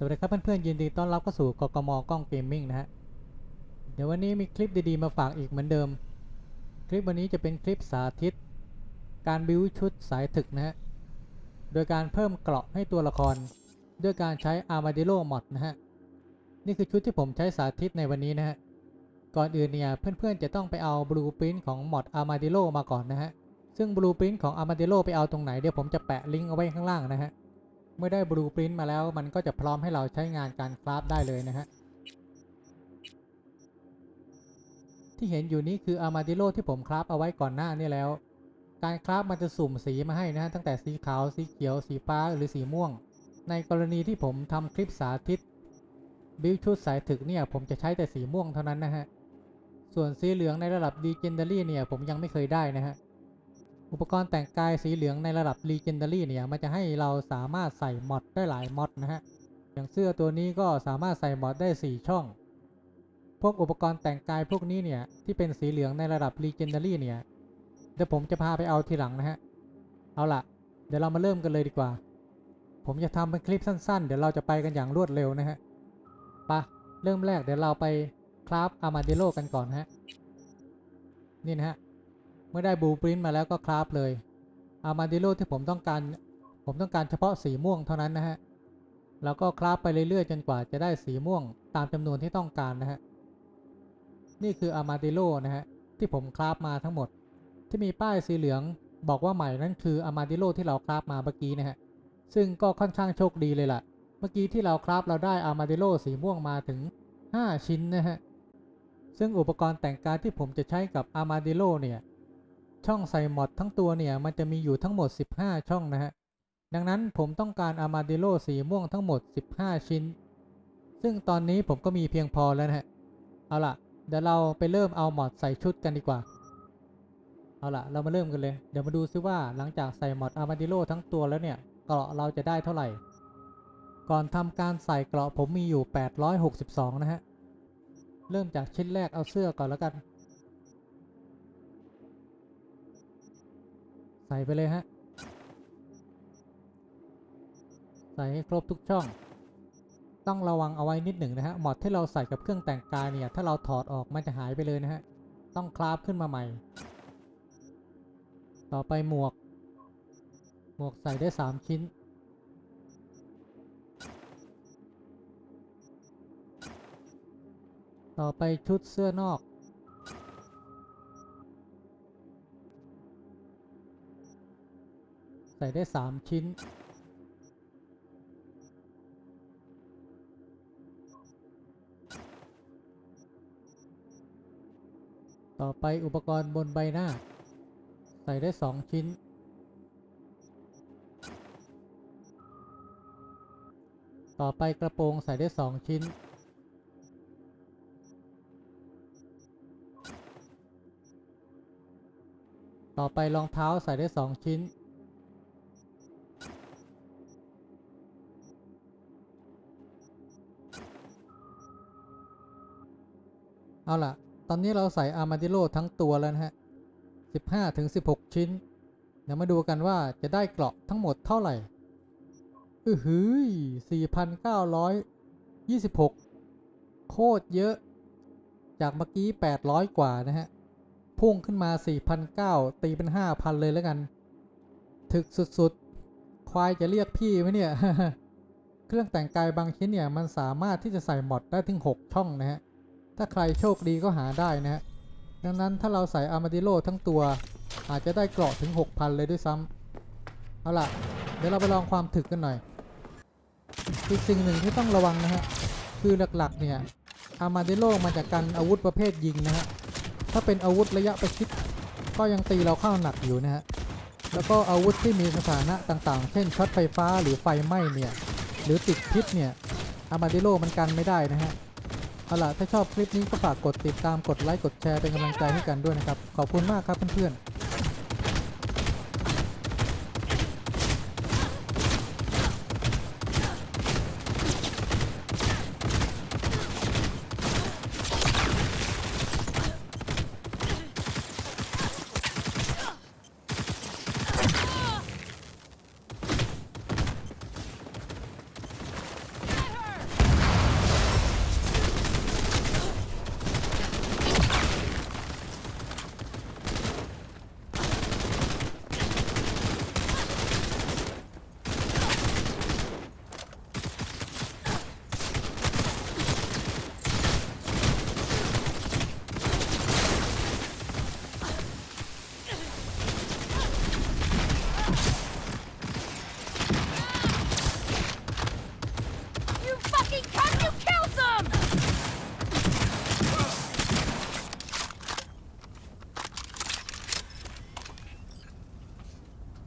สวัสดีครับเพื่อนๆยินดีต้อนรับเข้าสู่กกมกล้องเกมมิ่งนะฮะ เดี๋ยววันนี้มีคลิปดีๆมาฝากอีกเหมือนเดิม คลิปวันนี้จะเป็นคลิปสาธิต การบิวชุดสายถึกนะฮะ โดยการเพิ่มเกราะให้ตัวละคร ด้วยการใช้ Armadillo Mod นะฮะ นี่คือชุดที่ผมใช้สาธิตในวันนี้นะฮะ ก่อนอื่นเนี่ยเพื่อนๆจะต้องไปเอา Blueprint ของ Mod Armadillo มาก่อนนะฮะ ซึ่ง Blueprint ของ Armadillo ไปเอาตรงไหนเดี๋ยวผมจะแปะลิงก์เอาไว้ข้างล่างนะฮะ เมื่อได้บลูปรินต์มาแล้วมันก็จะพร้อมให้เราใช้งานการคราฟได้เลยนะฮะที่เห็นอยู่นี้คืออามาดิโลที่ผมคราฟเอาไว้ก่อนหน้านี้แล้ว การคราฟมันจะสุ่มสีมาให้นะฮะตั้งแต่สีขาวสีเขียวสีฟ้าหรือสีม่วง ในกรณีที่ผมทำคลิปสาธิต บิวชุดสายถึกเนี่ยผมจะใช้แต่สีม่วงเท่านั้นนะฮะส่วนสีเหลืองในระดับ Legendary เนี่ยผมยังไม่เคยได้นะฮะ อุปกรณ์แต่งกายสีเหลืองในระดับ Legendary เนี่ย มันจะให้เราสามารถใส่มอดได้หลายมอดนะฮะ อย่างเสื้อตัวนี้ก็สามารถใส่มอดได้ 4 ช่อง พวกอุปกรณ์แต่งกายพวกนี้เนี่ย ที่เป็นสีเหลืองในระดับ Legendary เนี่ย เดี๋ยวผมจะพาไปเอาทีหลังนะฮะ เอาล่ะ เดี๋ยวเรามาเริ่มกันเลยดีกว่า ผมจะทำเป็นคลิปสั้นๆ เดี๋ยวเราจะไปกันอย่างรวดเร็วนะฮะปะเริ่มแรกเดี๋ยวเราไปคราฟอามาเดโลกันก่อนฮะ นี่นะฮะ เมื่อได้บูปรินต์มาแล้วก็คราฟเลยอามาดิโลที่ผมต้องการ ผมต้องการเฉพาะสีม่วงเท่านั้นนะฮะ แล้วก็คราฟไปเรื่อยๆ จนกว่าจะได้สีม่วงตามจำนวนที่ต้องการนะฮะ นี่คืออามาดิโลนะฮะ ที่ผมคราฟมาทั้งหมด ที่มีป้ายสีเหลืองบอกว่าใหม่นั่นคืออามาดิโลที่เราคราฟมาเมื่อกี้นะฮะ ซึ่งก็ค่อนข้างโชคดีเลยล่ะ เมื่อกี้ที่เราคราฟเราได้อามาดิโลสีม่วงมาถึง 5 ชิ้นนะฮะ ซึ่งอุปกรณ์แต่งกายที่ผมจะใช้กับอามาดิโลเนี่ย ช่องใส่หมอดทั้งตัวเนี่ย มันจะมีอยู่ทั้งหมด 15 ช่องนะฮะ ดังนั้นผมต้องการอามาดิโลสีม่วงทั้งหมด 15 ชิ้น ซึ่งตอนนี้ผมก็มีเพียงพอแล้วนะฮะ เอาล่ะ เดี๋ยวเราไปเริ่มเอาหมอดใส่ชุดกันดีกว่า เอาล่ะ เรามาเริ่มกันเลย เดี๋ยวมาดูซิว่าหลังจากใส่หมอดอามาดิโลทั้งตัวแล้วเนี่ย เกราะเราจะได้เท่าไหร่ ก่อนทำการใส่เกราะผมมีอยู่ 862 นะฮะ เริ่มจากชิ้นแรกเอาเสื้อก่อนแล้วกัน ใส่ไปเลยฮะ ใส่ให้ครบทุกช่อง ต้องระวังเอาไว้นิดหนึ่งนะฮะหมอดที่เราใส่กับเครื่องแต่งกายเนี่ย ถ้าเราถอดออกมันจะหายไปเลยนะฮะ ต้องคราฟขึ้นมาใหม่ ต่อไปหมวก หมวกใส่ได้ 3 ชิ้นต่อไปชุดเสื้อนอก ใส่ได้ 3 ชิ้น ต่อไปอุปกรณ์บนใบหน้า ใส่ได้ 2 ชิ้น ต่อไปกระโปรงใส่ได้ 2 ชิ้นต่อไปรองเท้าใส่ได้ 2 ชิ้น เอาล่ะ ตอนนี้เราใส่อาร์มาดิโลทั้งตัวแล้วนะฮะ 15ถึง16 ชิ้น เดี๋ยวมาดูกันว่าจะได้เกราะทั้งหมดเท่าไหร่ อือหือ4,926 โคตรเยอะ จากเมื่อกี้ 800 กว่านะฮะ พุ่งขึ้นมา 4,900 ตีเป็น 5,000 เลยแล้วกัน ถึกสุดๆ ควายจะเรียกพี่ไหมเนี่ย เครื่องแต่งกายบางชิ้นเนี่ย มันสามารถที่จะใส่หมดได้ถึง 6 ช่องนะฮะ ถ้าใครโชคดีก็หาได้นะฮะดังนั้นถ้าเราใส่อาร์มาดิโลทั้งตัว อาจจะได้เกราะถึง 6,000 เลยด้วยซ้ำเอาล่ะ เดี๋ยวเราไปลองความถึกกันหน่อย อีกสิ่งหนึ่งที่ต้องระวังนะฮะ คือหลักๆเนี่ยอาร์มาดิโลมันจะกันอาวุธประเภทยิงนะฮะ ถ้าเป็นอาวุธระยะประชิดก็ยังตีเราเข้าหนักอยู่นะฮะ แล้วก็อาวุธที่มีสถานะต่างๆ เช่นช็อตไฟฟ้าหรือไฟไหม้เนี่ย หรือติดพิษเนี่ยอาร์มาดิโลมันกันไม่ได้นะฮะ เอาล่ะถ้าชอบคลิปนี้ก็ฝากกดติดตามกดไลค์กดแชร์เป็นกำลังใจให้กันด้วยนะครับ ขอบคุณมากครับเพื่อนๆ